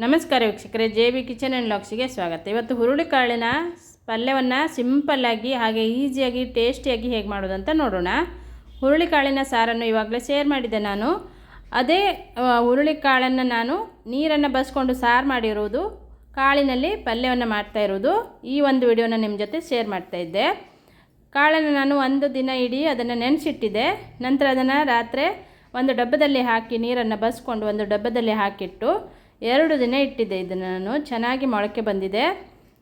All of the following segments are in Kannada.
ನಮಸ್ಕಾರ ವೀಕ್ಷಕರೇ, ಜೆ ಬಿ ಕಿಚನ್ ಆ್ಯಂಡ್ ಲಾಕ್ಸಿಗೆ ಸ್ವಾಗತ. ಇವತ್ತು ಹುರುಳಿಕಾಳಿನ ಪಲ್ಯವನ್ನು ಸಿಂಪಲ್ಲಾಗಿ ಹಾಗೆ ಈಸಿಯಾಗಿ, ಟೇಸ್ಟಿಯಾಗಿ ಹೇಗೆ ಮಾಡೋದು ಅಂತ ನೋಡೋಣ. ಹುರುಳಿಕಾಳಿನ ಸಾರನ್ನು ಇವಾಗಲೇ ಶೇರ್ ಮಾಡಿದೆ ನಾನು. ಅದೇ ಹುರುಳಿಕಾಳನ್ನು ನಾನು ನೀರನ್ನು ಬಸ್ಕೊಂಡು ಸಾರು ಮಾಡಿರೋದು, ಕಾಳಿನಲ್ಲಿ ಪಲ್ಯವನ್ನು ಮಾಡ್ತಾ ಇರೋದು ಈ ಒಂದು ವಿಡಿಯೋನ ನಿಮ್ಮ ಜೊತೆ ಶೇರ್ ಮಾಡ್ತಾ ಇದ್ದೆ. ಕಾಳನ್ನು ನಾನು ಒಂದು ದಿನ ಇಡೀ ಅದನ್ನು ನೆನೆಸಿಟ್ಟಿದ್ದೆ. ನಂತರ ಅದನ್ನು ರಾತ್ರಿ ಒಂದು ಡಬ್ಬದಲ್ಲಿ ಹಾಕಿ ನೀರನ್ನು ಬಸ್ಕೊಂಡು ಒಂದು ಡಬ್ಬದಲ್ಲಿ ಹಾಕಿಟ್ಟು ಎರಡು ದಿನ ಇಟ್ಟಿದ್ದೆ ಇದನ್ನು ನಾನು. ಚೆನ್ನಾಗಿ ಮೊಳಕೆ ಬಂದಿದೆ.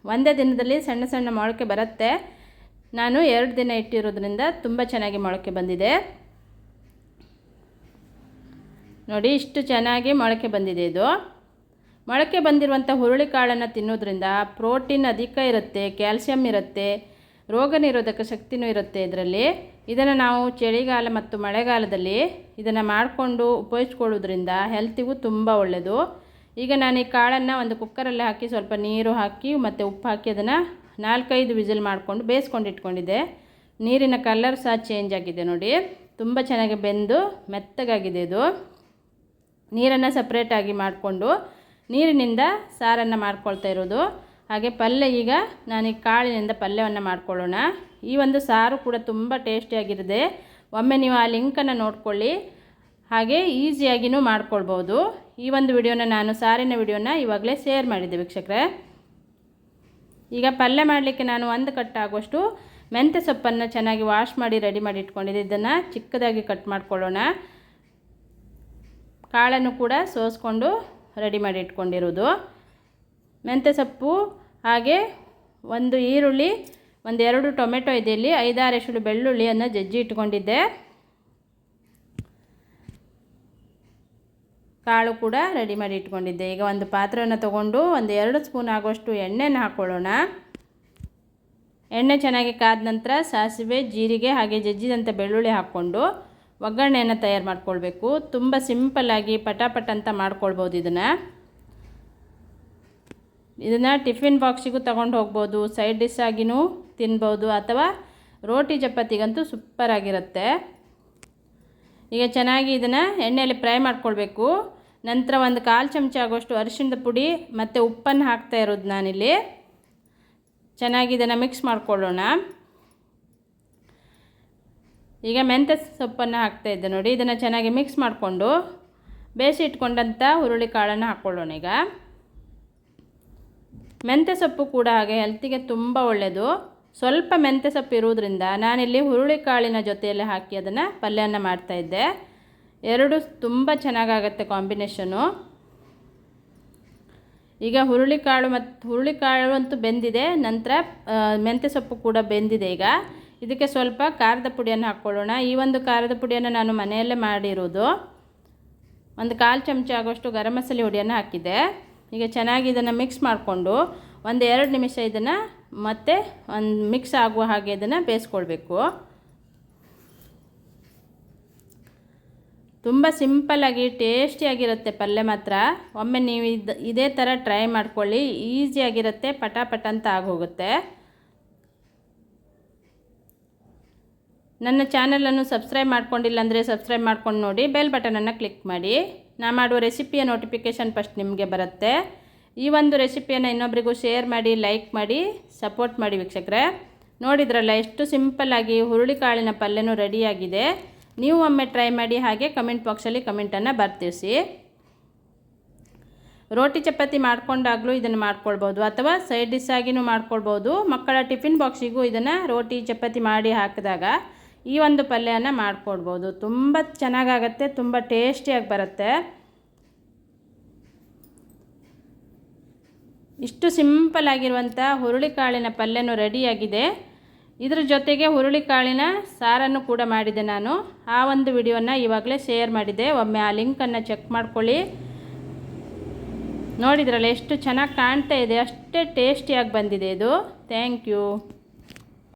ಒಂದೇ ದಿನದಲ್ಲಿ ಸಣ್ಣ ಸಣ್ಣ ಮೊಳಕೆ ಬರುತ್ತೆ. ನಾನು ಎರಡು ದಿನ ಇಟ್ಟಿರೋದ್ರಿಂದ ತುಂಬ ಚೆನ್ನಾಗಿ ಮೊಳಕೆ ಬಂದಿದೆ. ನೋಡಿ, ಇಷ್ಟು ಚೆನ್ನಾಗಿ ಮೊಳಕೆ ಬಂದಿದೆ ಇದು. ಮೊಳಕೆ ಬಂದಿರುವಂಥ ಹುರುಳಿಕಾಳನ್ನು ತಿನ್ನೋದ್ರಿಂದ ಪ್ರೋಟೀನ್ ಅಧಿಕ ಇರುತ್ತೆ, ಕ್ಯಾಲ್ಸಿಯಂ ಇರುತ್ತೆ, ರೋಗ ನಿರೋಧಕ ಶಕ್ತಿನೂ ಇರುತ್ತೆ ಇದರಲ್ಲಿ. ಇದನ್ನು ನಾವು ಚಳಿಗಾಲ ಮತ್ತು ಮಳೆಗಾಲದಲ್ಲಿ ಇದನ್ನು ಮಾಡಿಕೊಂಡು ಉಪಯೋಗಿಸ್ಕೊಳ್ಳೋದ್ರಿಂದ ಹೆಲ್ತಿಗೂ ತುಂಬ ಒಳ್ಳೆಯದು ಈಗ ನಾನು ಈ ಕಾಳನ್ನು ಒಂದು ಕುಕ್ಕರಲ್ಲಿ ಹಾಕಿ ಸ್ವಲ್ಪ ನೀರು ಹಾಕಿ ಮತ್ತು ಉಪ್ಪು ಹಾಕಿ ಅದನ್ನು ನಾಲ್ಕೈದು ವಿಸಿಲ್ ಮಾಡಿಕೊಂಡು ಬೇಯಿಸ್ಕೊಂಡು ಇಟ್ಕೊಂಡಿದ್ದೆ. ನೀರಿನ ಕಲರ್ ಸಹ ಚೇಂಜ್ ಆಗಿದೆ ನೋಡಿ. ತುಂಬ ಚೆನ್ನಾಗಿ ಬೆಂದು ಮೆತ್ತಗಾಗಿದೆ ಇದು. ನೀರನ್ನು ಸಪ್ರೇಟಾಗಿ ಮಾಡಿಕೊಂಡು ನೀರಿನಿಂದ ಸಾರನ್ನು ಮಾಡ್ಕೊಳ್ತಾ ಇರೋದು. ಹಾಗೆ ಪಲ್ಯ ಈಗ ನಾನು ಈ ಕಾಳಿನಿಂದ ಪಲ್ಯವನ್ನು ಮಾಡ್ಕೊಳ್ಳೋಣ. ಈ ಒಂದು ಸಾರು ಕೂಡ ತುಂಬ ಟೇಸ್ಟಿಯಾಗಿರದೆ ಒಮ್ಮೆ ನೀವು ಆ ಲಿಂಕನ್ನು ನೋಡ್ಕೊಳ್ಳಿ. ಹಾಗೆ ಈಸಿಯಾಗಿಯೂ ಮಾಡ್ಕೊಳ್ಬೋದು. ಈ ಒಂದು ವಿಡಿಯೋನ ನಾನು ಸಾರಿನ ವಿಡಿಯೋನ ಇವಾಗಲೇ ಶೇರ್ ಮಾಡಿದ್ದೆ ವೀಕ್ಷಕರೇ. ಈಗ ಪಲ್ಯ ಮಾಡಲಿಕ್ಕೆ ನಾನು ಒಂದು ಕಟ್ ಆಗೋಷ್ಟು ಮೆಂತ್ಯ ಸೊಪ್ಪನ್ನು ಚೆನ್ನಾಗಿ ವಾಶ್ ಮಾಡಿ ರೆಡಿ ಮಾಡಿ ಇಟ್ಕೊಂಡಿದ್ದೆ. ಇದನ್ನು ಚಿಕ್ಕದಾಗಿ ಕಟ್ ಮಾಡ್ಕೊಳ್ಳೋಣ. ಕಾಳನ್ನು ಕೂಡ ಸೋಸ್ಕೊಂಡು ರೆಡಿ ಮಾಡಿ ಇಟ್ಕೊಂಡಿರೋದು. ಮೆಂತ್ಯ ಸೊಪ್ಪು ಹಾಗೆ ಒಂದು ಈರುಳ್ಳಿ, ಒಂದೆರಡು ಟೊಮೆಟೊ ಇದೆ ಇಲ್ಲಿ, ಐದಾರು ಎಷ್ಟು ಬೆಳ್ಳುಳ್ಳಿಯನ್ನು ಜಜ್ಜಿ ಇಟ್ಕೊಂಡಿದ್ದೆ. ಕಾಳು ಕೂಡ ರೆಡಿ ಮಾಡಿ ಇಟ್ಕೊಂಡಿದ್ದೆ. ಈಗ ಒಂದು ಪಾತ್ರೆಯನ್ನು ತೊಗೊಂಡು ಒಂದು ಎರಡು ಸ್ಪೂನ್ ಆಗುವಷ್ಟು ಎಣ್ಣೆನ ಹಾಕ್ಕೊಳ್ಳೋಣ ಎಣ್ಣೆ ಚೆನ್ನಾಗಿ ಕಾದ ನಂತರ ಸಾಸಿವೆ, ಜೀರಿಗೆ ಹಾಗೆ ಜಜ್ಜಿದಂಥ ಬೆಳ್ಳುಳ್ಳಿ ಹಾಕ್ಕೊಂಡು ಒಗ್ಗರಣೆಯನ್ನು ತಯಾರು ಮಾಡ್ಕೊಳ್ಬೇಕು. ತುಂಬ ಸಿಂಪಲ್ಲಾಗಿ ಪಟಾಪಟ್ ಅಂತ ಮಾಡ್ಕೊಳ್ಬೋದು ಇದನ್ನು. ಇದನ್ನು ಟಿಫಿನ್ ಬಾಕ್ಸಿಗೂ ತಗೊಂಡು ಹೋಗ್ಬೋದು. ಸೈಡ್ ಡಿಶ್ ಆಗಿನೂ ತಿನ್ಬೋದು ಅಥವಾ ರೋಟಿ ಚಪಾತಿಗಂತೂ ಸೂಪರಾಗಿರುತ್ತೆ ಈಗ ಚೆನ್ನಾಗಿ ಇದನ್ನು ಎಣ್ಣೆಯಲ್ಲಿ ಫ್ರೈ ಮಾಡ್ಕೊಳ್ಬೇಕು. ನಂತರ ಒಂದು ಕಾಲು ಚಮಚ ಆಗೋಷ್ಟು ಅರಿಶಿಣದ ಪುಡಿ ಮತ್ತು ಉಪ್ಪನ್ನು ಹಾಕ್ತಾ ಇರೋದು ನಾನಿಲ್ಲಿ. ಚೆನ್ನಾಗಿ ಇದನ್ನು ಮಿಕ್ಸ್ ಮಾಡ್ಕೊಳ್ಳೋಣ. ಈಗ ಮೆಂತ್ಯ ಸೊಪ್ಪನ್ನು ಹಾಕ್ತಾ ಇದ್ದೆ ನೋಡಿ, ಇದನ್ನು ಚೆನ್ನಾಗಿ ಮಿಕ್ಸ್ ಮಾಡಿಕೊಂಡು ಬೇಯಿಸಿ ಇಟ್ಕೊಂಡಂಥ ಹುರುಳಿ ಕಾಳನ್ನು ಹಾಕ್ಕೊಳ್ಳೋಣ ಈಗ. ಮೆಂತ್ಯ ಸೊಪ್ಪು ಕೂಡ ಹಾಗೆ ಹೆಲ್ತಿಗೆ ತುಂಬ ಒಳ್ಳೆಯದು ಸ್ವಲ್ಪ ಮೆಂತ್ಯ ಸೊಪ್ಪು ಇರುವುದರಿಂದ ನಾನಿಲ್ಲಿ ಹುರುಳಿ ಕಾಳಿನ ಜೊತೆಯಲ್ಲಿ ಹಾಕಿ ಅದನ್ನು ಪಲ್ಯನ ಮಾಡ್ತಾಯಿದ್ದೆ ಎರಡು ತುಂಬ ಚೆನ್ನಾಗಾಗತ್ತೆ ಕಾಂಬಿನೇಷನು ಈಗ ಹುರುಳಿಕಾಳು ಮತ್ತು ಹುರುಳಿಕಾಳು ಅಂತೂ ಬೆಂದಿದೆ, ನಂತರ ಮೆಂತ್ಯ ಸೊಪ್ಪು ಕೂಡ ಬೆಂದಿದೆ ಈಗ. ಇದಕ್ಕೆ ಸ್ವಲ್ಪ ಖಾರದ ಪುಡಿಯನ್ನು ಹಾಕ್ಕೊಳ್ಳೋಣ ಈ ಒಂದು ಖಾರದ ಪುಡಿಯನ್ನು ನಾನು ಮನೆಯಲ್ಲೇ ಮಾಡಿರೋದು. ಒಂದು ಕಾಲು ಚಮಚ ಆಗೋಷ್ಟು ಗರಂ ಮಸಾಲೆ ಹುಡಿಯನ್ನು ಹಾಕಿದ್ದೆ. ಈಗ ಚೆನ್ನಾಗಿ ಇದನ್ನು ಮಿಕ್ಸ್ ಮಾಡಿಕೊಂಡು ಒಂದು ಎರಡು ನಿಮಿಷ ಇದನ್ನು ಮತ್ತೆ ಒಂದು ಮಿಕ್ಸ್ ಆಗುವ ಹಾಗೆ ಇದನ್ನು ಬೇಯಿಸ್ಕೊಳ್ಬೇಕು. ತುಂಬ ಸಿಂಪಲ್ಲಾಗಿ ಟೇಸ್ಟಿಯಾಗಿರುತ್ತೆ ಪಲ್ಯ ಮಾತ್ರ. ಒಮ್ಮೆ ನೀವು ಇದು, ಇದೇ ಥರ ಟ್ರೈ ಮಾಡ್ಕೊಳ್ಳಿ. ಈಸಿಯಾಗಿರುತ್ತೆ ಪಟಾಪಟ ಅಂತ ಆಗೋಗುತ್ತೆ. ನನ್ನ ಚಾನಲನ್ನು ಸಬ್ಸ್ಕ್ರೈಬ್ ಮಾಡ್ಕೊಂಡಿಲ್ಲ ಅಂದರೆ ಸಬ್ಸ್ಕ್ರೈಬ್ ಮಾಡ್ಕೊಂಡು ನೋಡಿ ಬೆಲ್ ಬಟನನ್ನು ಕ್ಲಿಕ್ ಮಾಡಿ. ನಾ ಮಾಡುವ ರೆಸಿಪಿಯ ನೋಟಿಫಿಕೇಷನ್ ಫಸ್ಟ್ ನಿಮಗೆ ಬರುತ್ತೆ. ಈ ಒಂದು ರೆಸಿಪಿಯನ್ನು ಇನ್ನೊಬ್ಬರಿಗೂ ಶೇರ್ ಮಾಡಿ, ಲೈಕ್ ಮಾಡಿ, ಸಪೋರ್ಟ್ ಮಾಡಿ ವೀಕ್ಷಕರೇ. ನೋಡಿದ್ರಲ್ಲ, ಎಷ್ಟು ಸಿಂಪಲ್ಲಾಗಿ ಹುರುಳಿಕಾಳಿನ ಪಲ್ಯನೂ ರೆಡಿಯಾಗಿದೆ. ನೀವು ಒಮ್ಮೆ ಟ್ರೈ ಮಾಡಿ ಹಾಗೆ ಕಮೆಂಟ್ ಬಾಕ್ಸಲ್ಲಿ ಕಮೆಂಟನ್ನು ಬರ್ತಿರಿಸಿ ರೋಟಿ ಚಪಾತಿ ಮಾಡಿಕೊಂಡಾಗಲೂ ಇದನ್ನು ಮಾಡ್ಕೊಳ್ಬೋದು, ಅಥವಾ ಸೈಡ್ ಡಿಶ್ ಆಗಿನೂ ಮಾಡ್ಕೊಳ್ಬೋದು. ಮಕ್ಕಳ ಟಿಫಿನ್ ಬಾಕ್ಸಿಗೂ ಇದನ್ನು ರೋಟಿ ಚಪಾತಿ ಮಾಡಿ ಹಾಕಿದಾಗ ಈ ಒಂದು ಪಲ್ಯನ ಮಾಡ್ಕೊಡ್ಬೋದು ತುಂಬ ಚೆನ್ನಾಗಾಗತ್ತೆ, ತುಂಬ ಟೇಸ್ಟಿಯಾಗಿ ಬರುತ್ತೆ. ಇಷ್ಟು ಸಿಂಪಲ್ ಆಗಿರುವಂಥ ಹುರುಳಿಕಾಳಿನ ಪಲ್ಯನೂ ರೆಡಿಯಾಗಿದೆ. ಇದರ ಜೊತೆಗೆ ಹುರುಳಿಕಾಳಿನ ಸಾರನ್ನು ಕೂಡ ಮಾಡಿದೆ ನಾನು. ಆ ಒಂದು ವಿಡಿಯೋನ ಇವಾಗಲೇ ಶೇರ್ ಮಾಡಿದೆ. ಒಮ್ಮೆ ಆ ಲಿಂಕನ್ನು ಚೆಕ್ ಮಾಡ್ಕೊಳ್ಳಿ. ನೋಡಿದ್ರಲ್ಲ ಎಷ್ಟು ಚೆನ್ನಾಗಿ ಕಾಣ್ತಾ ಇದೆ. ಅಷ್ಟೇ ಟೇಸ್ಟಿಯಾಗಿ ಬಂದಿದೆ ಇದು. Thank you.